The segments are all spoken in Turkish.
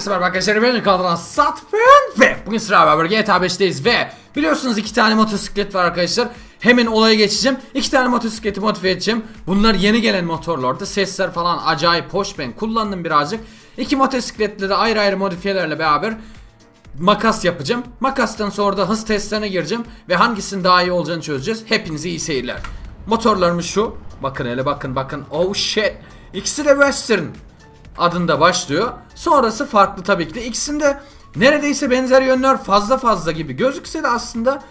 Herkese merhaba arkadaşlar. Ben kanalına Satfen ve bugün sıra beraber GTA 5'teyiz ve biliyorsunuz iki tane motosiklet var arkadaşlar. Hemen olaya geçeceğim. İki tane motosikleti modifiye edeceğim. Bunlar yeni gelen motorlardı sesler falan acayip hoş. Ben kullandım birazcık. İki motosikletle de ayrı ayrı modifiyelerle beraber makas yapacağım. Makastan sonra da hız testlerine gireceğim ve hangisinin daha iyi olacağını çözeceğiz. Hepinize iyi seyirler. Motorlarımız şu. Bakın hele bakın bakın. Oh shit. İkisi de western adında başlıyor. Sonrası farklı tabii ki de. İkisinde neredeyse benzer yönler fazla fazla gibi gözükse de aslında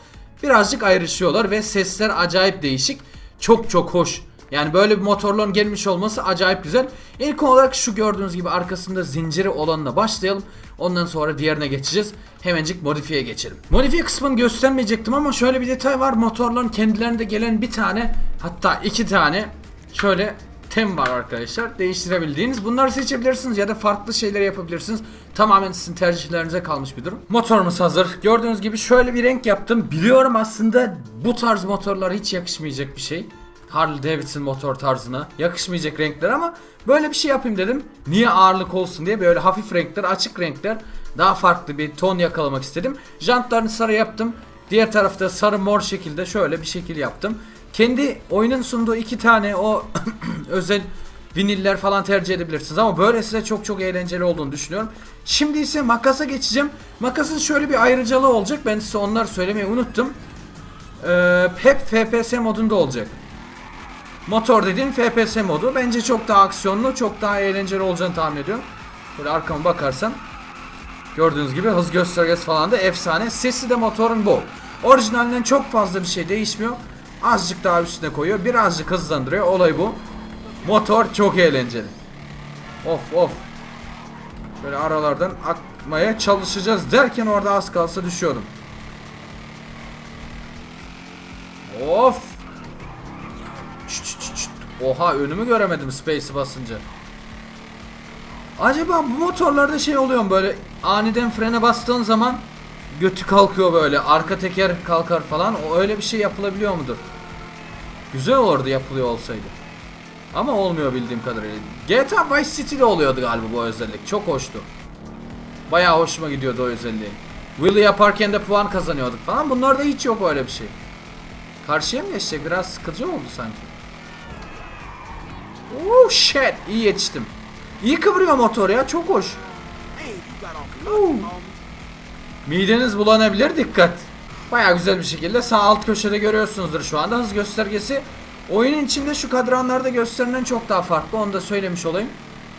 birazcık ayrışıyorlar ve sesler acayip değişik. Çok çok hoş. Yani böyle bir motorların gelmiş olması acayip güzel. İlk olarak şu gördüğünüz gibi arkasında zinciri olanla başlayalım. Ondan sonra diğerine geçeceğiz. Hemencik modifiye geçelim. Modifiye kısmını göstermeyecektim ama şöyle bir detay var. Motorların kendilerinde gelen bir tane hatta iki tane şöyle tem var arkadaşlar. Değiştirebildiğiniz. Bunları seçebilirsiniz ya da farklı şeyler yapabilirsiniz. Tamamen sizin tercihlerinize kalmış bir durum. Motorumuz hazır. Gördüğünüz gibi şöyle bir renk yaptım. Biliyorum aslında bu tarz motorlar hiç yakışmayacak bir şey. Harley Davidson motor tarzına yakışmayacak renkler ama böyle bir şey yapayım dedim. Niye ağırlık olsun diye böyle hafif renkler, açık renkler daha farklı bir ton yakalamak istedim. Jantlarını sarı yaptım. Diğer tarafta sarı mor şekilde şöyle bir şekil yaptım. Kendi oyunun sunduğu iki tane o özel viniller falan tercih edebilirsiniz ama böyle size çok çok eğlenceli olduğunu düşünüyorum. Şimdi ise makasa geçeceğim. Makasın şöyle bir ayrıcalığı olacak. Ben size onları söylemeyi unuttum. Ee, hep FPS modunda olacak. Motor dediğim FPS modu. Bence çok daha aksiyonlu, çok daha eğlenceli olacağını tahmin ediyorum. Böyle arkama bakarsam gördüğünüz gibi hız göstergesi falan da efsane. Sesi de motorun bu. Orijinalinden çok fazla bir şey değişmiyor. Azıcık daha üstüne koyuyor. Birazcık hızlandırıyor. Olay bu. Motor çok eğlenceli. Of of. Böyle aralardan atmaya çalışacağız derken orada az kalsa düşüyordum. Of. Şşt, şşt, şşt. Oha önümü göremedim space'i basınca. Acaba bu motorlarda şey oluyor mu böyle aniden frene bastığın zaman götü kalkıyor böyle arka teker kalkar falan o öyle bir şey yapılabiliyor mudur? Güzel olurdu yapılıyor olsaydı. Ama olmuyor bildiğim kadarıyla. GTA Vice City'de oluyordu galiba bu özellik. Çok hoştu. Bayağı hoşuma gidiyordu o özelliği. Wheelie yaparken de puan kazanıyorduk falan. Bunlarda hiç yok öyle bir şey. Karşıya mı geçecek? Biraz sıkıcı oldu sanki. Oh shit. İyi yetiştim. İyi kıvırıyor motor ya. Çok hoş. Oo. Mideniz bulanabilir dikkat. Baya güzel bir şekilde sağ alt köşede görüyorsunuzdur şu anda hız göstergesi. Oyunun içinde şu kadranlarda gösterilen çok daha farklı onu da söylemiş olayım.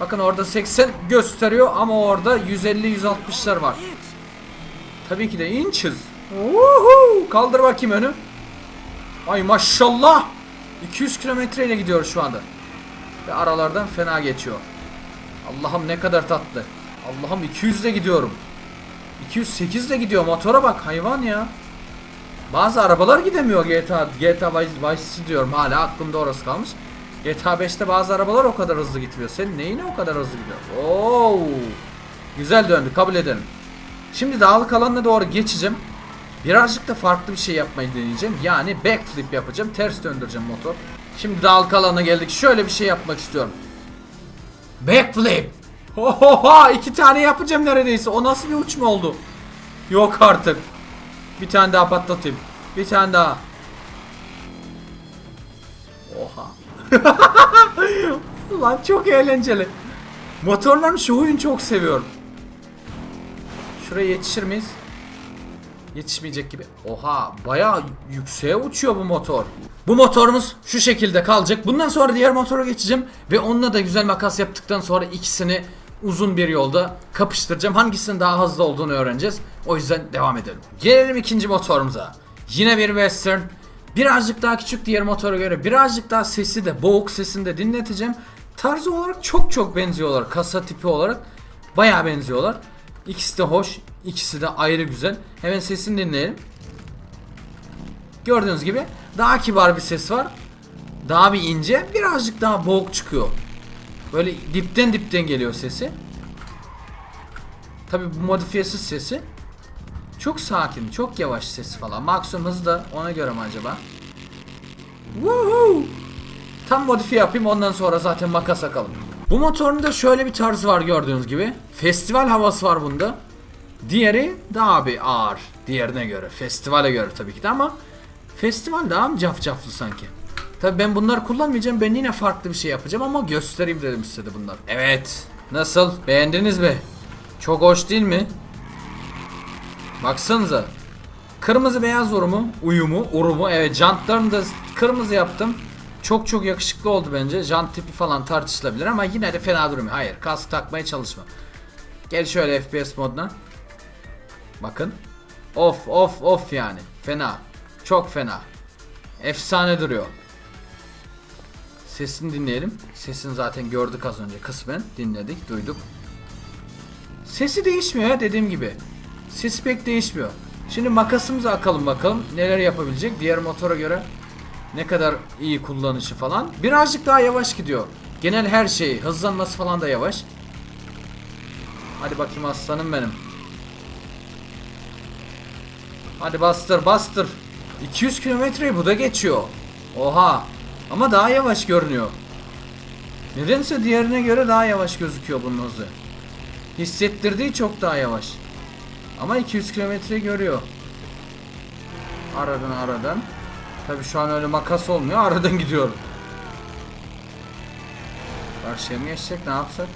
Bakın orada 80 gösteriyor ama orada 150-160'lar var. Tabii ki de inches. Woohoo! Kaldır bakayım önü. Ay maşallah. 200 kilometre ile gidiyor şu anda. Ve aralardan fena geçiyor. Allah'ım ne kadar tatlı. Allah'ım 200 ile gidiyorum. 208 ile gidiyor motora bak hayvan ya. Bazı arabalar gidemiyor GTA GTA Vice, City diyorum hala aklımda orası kalmış. GTA 5'te bazı arabalar o kadar hızlı gitmiyor. Senin neyine o kadar hızlı gidiyor? Oo! Güzel döndü kabul edelim. Şimdi dağlık alanına doğru geçeceğim. Birazcık da farklı bir şey yapmayı deneyeceğim. Yani backflip yapacağım. Ters döndüreceğim motor. Şimdi dağlık alana geldik. Şöyle bir şey yapmak istiyorum. Backflip. Ho ho ho iki tane yapacağım neredeyse. O nasıl bir uçma oldu? Yok artık. Bir tane daha patlatayım. Bir tane daha. Oha. Lan çok eğlenceli. Motorların şovunu çok seviyorum. Şuraya yetişir miyiz? Yetişmeyecek gibi. Oha bayağı yükseğe uçuyor bu motor. Bu motorumuz şu şekilde kalacak. Bundan sonra diğer motora geçeceğim. Ve onunla da güzel makas yaptıktan sonra ikisini uzun bir yolda kapıştıracağım. Hangisinin daha hızlı olduğunu öğreneceğiz. O yüzden devam edelim. Gelelim ikinci motorumuza. Yine bir western. Birazcık daha küçük diğer motora göre. Birazcık daha sesi de boğuk sesini de dinleteceğim. Tarzı olarak çok çok benziyorlar. Kasa tipi olarak bayağı benziyorlar. İkisi de hoş. ikisi de ayrı güzel. Hemen sesini dinleyelim. Gördüğünüz gibi daha kibar bir ses var. Daha bir ince. Birazcık daha boğuk çıkıyor. Böyle dipten dipten geliyor sesi. Tabi bu modifiyesiz sesi. Çok sakin, çok yavaş sesi falan. Maksimum hızı da ona göre mi acaba? Woohoo! Tam modifiye yapayım ondan sonra zaten makas akalım. Bu motorun da şöyle bir tarzı var gördüğünüz gibi. Festival havası var bunda. Diğeri daha bir ağır. Diğerine göre. Festivale göre tabii ki de ama festival daha mı cafcaflı sanki? Tabii ben bunları kullanmayacağım. Ben yine farklı bir şey yapacağım ama göstereyim dedim de bunlar. Evet. Nasıl? Beğendiniz mi? Çok hoş değil mi? Baksanıza. Kırmızı beyaz urumu, uyumu, urumu. Evet jantlarını da kırmızı yaptım. Çok çok yakışıklı oldu bence. Jant tipi falan tartışılabilir ama yine de fena durmuyor. Hayır, kask takmaya çalışma. Gel şöyle FPS moduna. Bakın. Of of of yani. Fena. Çok fena. Efsane duruyor. Sesini dinleyelim. Sesini zaten gördük az önce kısmen. Dinledik, duyduk. Sesi değişmiyor ya dediğim gibi. Sesi pek değişmiyor. Şimdi makasımıza akalım bakalım neler yapabilecek diğer motora göre ne kadar iyi kullanışı falan. Birazcık daha yavaş gidiyor. Genel her şey hızlanması falan da yavaş. Hadi bakayım aslanım benim. Hadi bastır bastır. 200 kilometreyi bu da geçiyor. Oha. Ama daha yavaş görünüyor. Nedense diğerine göre daha yavaş gözüküyor bunun hızı. Hissettirdiği çok daha yavaş. Ama 200 kilometre görüyor. Aradan aradan. Tabi şu an öyle makas olmuyor. Aradan gidiyor. Karşıya mı geçecek ne yapsak?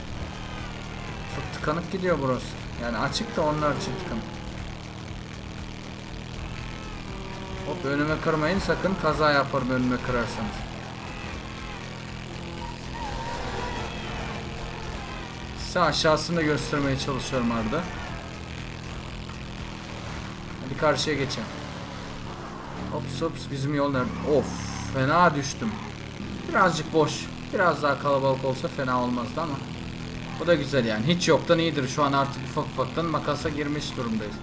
Çok tıkanık gidiyor burası. Yani açık da onlar için tıkanık. Hop önüme kırmayın sakın kaza yaparım önüme kırarsanız. Size aşağısını da göstermeye çalışıyorum arada. Hadi karşıya geçelim. Hops hops bizim yol nerede? Of fena düştüm. Birazcık boş. Biraz daha kalabalık olsa fena olmazdı ama. Bu da güzel yani. Hiç yoktan iyidir. Şu an artık ufak ufaktan makasa girmiş durumdayız.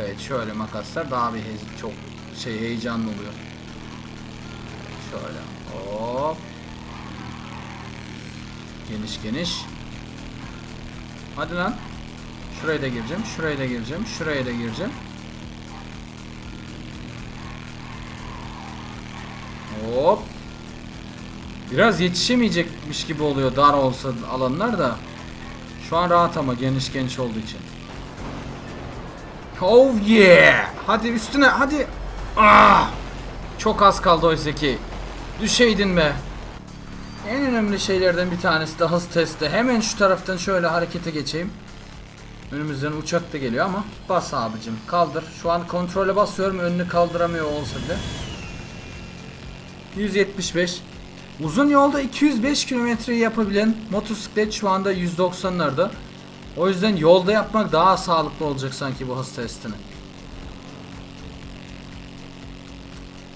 Evet şöyle makaslar daha bir çok şey heyecanlı oluyor. Şöyle. Hop. Geniş geniş. Hadi lan. Şuraya da gireceğim. Şuraya da gireceğim. Şuraya da gireceğim. Hop. Biraz yetişemeyecekmiş gibi oluyor dar olsa alanlar da. Şu an rahat ama geniş geniş olduğu için. Oh yeah. Hadi üstüne hadi. Ah. Çok az kaldı oysa ki. Düşeydin be. En önemli şeylerden bir tanesi de hız testi. Hemen şu taraftan şöyle harekete geçeyim. Önümüzden uçak da geliyor ama bas abicim kaldır. Şu an kontrole basıyorum önünü kaldıramıyor olsa bile. 175. Uzun yolda 205 kilometre yapabilen motosiklet şu anda 190'larda. O yüzden yolda yapmak daha sağlıklı olacak sanki bu hız testini.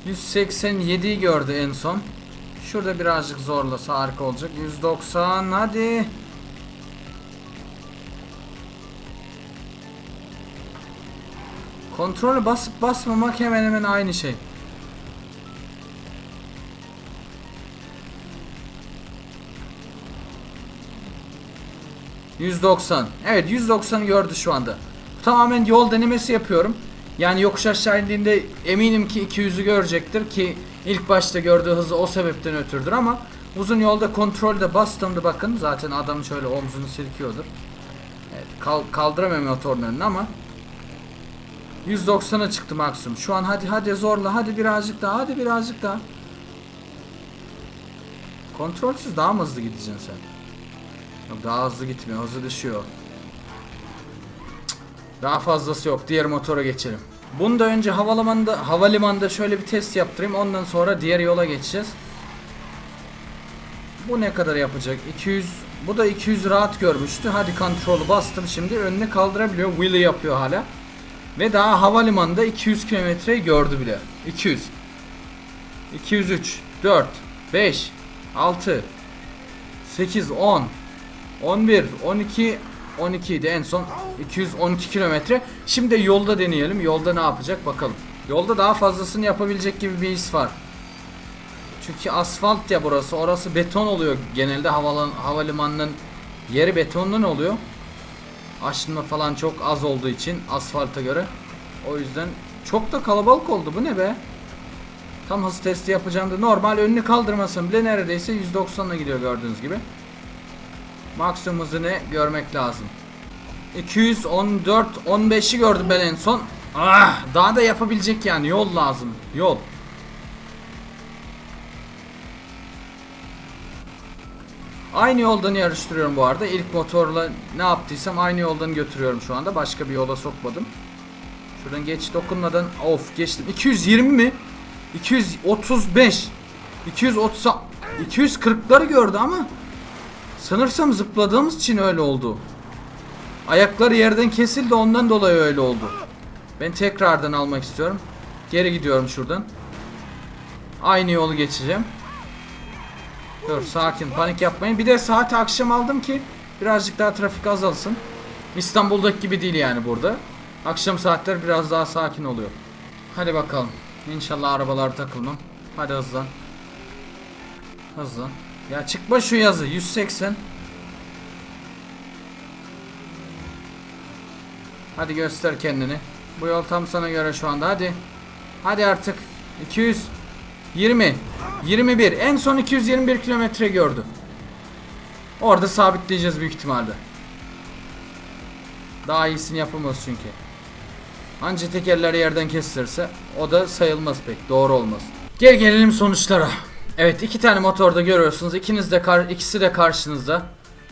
187'yi gördü en son. Şurada birazcık zorlasa harika olacak. 190 hadi. Kontrolü basıp basmamak hemen hemen aynı şey. ...190. Evet 190'ı gördü şu anda. Tamamen yol denemesi yapıyorum. Yani yokuş aşağı indiğinde eminim ki 200'ü görecektir ki ilk başta gördüğü hızı o sebepten ötürdür ama uzun yolda kontrolde bastığımda bakın zaten adam şöyle omzunu silkiyordur. Evet kal kaldıramıyor motorun önüne ama 190'a çıktı maksimum. Şu an hadi hadi zorla hadi birazcık daha hadi birazcık daha. Kontrolsüz daha mı hızlı gideceksin sen? Yok daha hızlı gitmiyor hızı düşüyor. Daha fazlası yok diğer motora geçelim. Bunu da önce havalimanında, havalimanında şöyle bir test yaptırayım ondan sonra diğer yola geçeceğiz. Bu ne kadar yapacak? 200 bu da 200 rahat görmüştü. Hadi kontrolü bastım şimdi önüne kaldırabiliyor. Wheelie yapıyor hala. Ve daha havalimanında 200 kilometreyi gördü bile. 200. 203, 4, 5, 6, 8, 10, 11, 12, 12 idi en son 212 kilometre. Şimdi yolda deneyelim. Yolda ne yapacak bakalım. Yolda daha fazlasını yapabilecek gibi bir his var. Çünkü asfalt ya burası. Orası beton oluyor. Genelde havalan, havalimanının yeri betonlu ne oluyor? Aşınma falan çok az olduğu için asfalta göre. O yüzden çok da kalabalık oldu. Bu ne be? Tam hız testi yapacağım da normal önünü kaldırmasın bile neredeyse 190'la gidiyor gördüğünüz gibi. Maksimum hızını görmek lazım. 214 15'i gördüm ben en son. Ah, daha da yapabilecek yani yol lazım. Yol. Aynı yoldan yarıştırıyorum bu arada. İlk motorla ne yaptıysam aynı yoldan götürüyorum şu anda. Başka bir yola sokmadım. Şuradan geç dokunmadan of geçtim. 220 mi? 235. 230 240'ları gördü ama sanırsam zıpladığımız için öyle oldu. Ayakları yerden kesildi ondan dolayı öyle oldu. Ben tekrardan almak istiyorum. Geri gidiyorum şuradan. Aynı yolu geçeceğim. Dur sakin panik yapmayın. Bir de saat akşam aldım ki birazcık daha trafik azalsın. İstanbul'daki gibi değil yani burada. Akşam saatler biraz daha sakin oluyor. Hadi bakalım. İnşallah arabalar takılmam. Hadi hızlan. Hızlan. Ya çıkma şu yazı 180. Hadi göster kendini. Bu yol tam sana göre şu anda. Hadi. Hadi artık. 200 20 21 en son 221 kilometre gördü. Orada sabitleyeceğiz büyük ihtimalle. Daha iyisini yapamaz çünkü. Anca tekerleri yerden kesilirse o da sayılmaz pek. Doğru olmaz. Gel gelelim sonuçlara. Evet iki tane motorda görüyorsunuz. İkiniz de kar ikisi de karşınızda.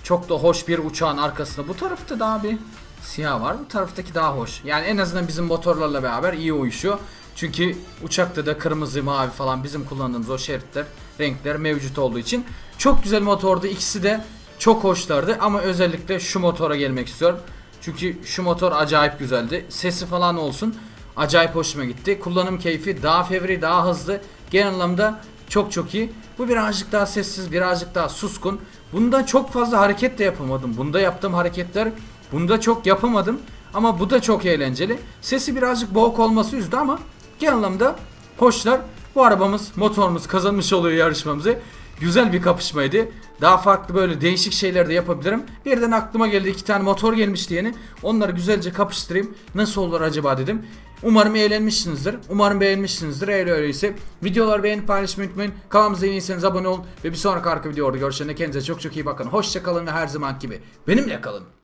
Çok da hoş bir uçağın arkasında. Bu tarafta daha bir siyah var. Bu taraftaki daha hoş. Yani en azından bizim motorlarla beraber iyi uyuşuyor. Çünkü uçakta da kırmızı, mavi falan bizim kullandığımız o şeritler, renkler mevcut olduğu için çok güzel motordu. İkisi de çok hoşlardı ama özellikle şu motora gelmek istiyorum. Çünkü şu motor acayip güzeldi. Sesi falan olsun. Acayip hoşuma gitti. Kullanım keyfi daha fevri, daha hızlı. Genel anlamda çok çok iyi. Bu birazcık daha sessiz, birazcık daha suskun. Bunda çok fazla hareket de yapamadım. Bunda yaptığım hareketler bunda çok yapamadım. Ama bu da çok eğlenceli. Sesi birazcık boğuk olması üzdü ama genel anlamda hoşlar. Bu arabamız, motorumuz kazanmış oluyor yarışmamızı. Güzel bir kapışmaydı. Daha farklı böyle değişik şeyler de yapabilirim. Birden aklıma geldi iki tane motor gelmişti yeni. Onları güzelce kapıştırayım. Nasıl olur acaba dedim. Umarım eğlenmişsinizdir. Umarım beğenmişsinizdir. Eğer öyleyse videoları beğenip paylaşmayı unutmayın. Kanalımıza yeniyseniz abone olun. Ve bir sonraki arka videoda görüşene kendinize çok çok iyi bakın. Hoşçakalın ve her zaman gibi benimle kalın.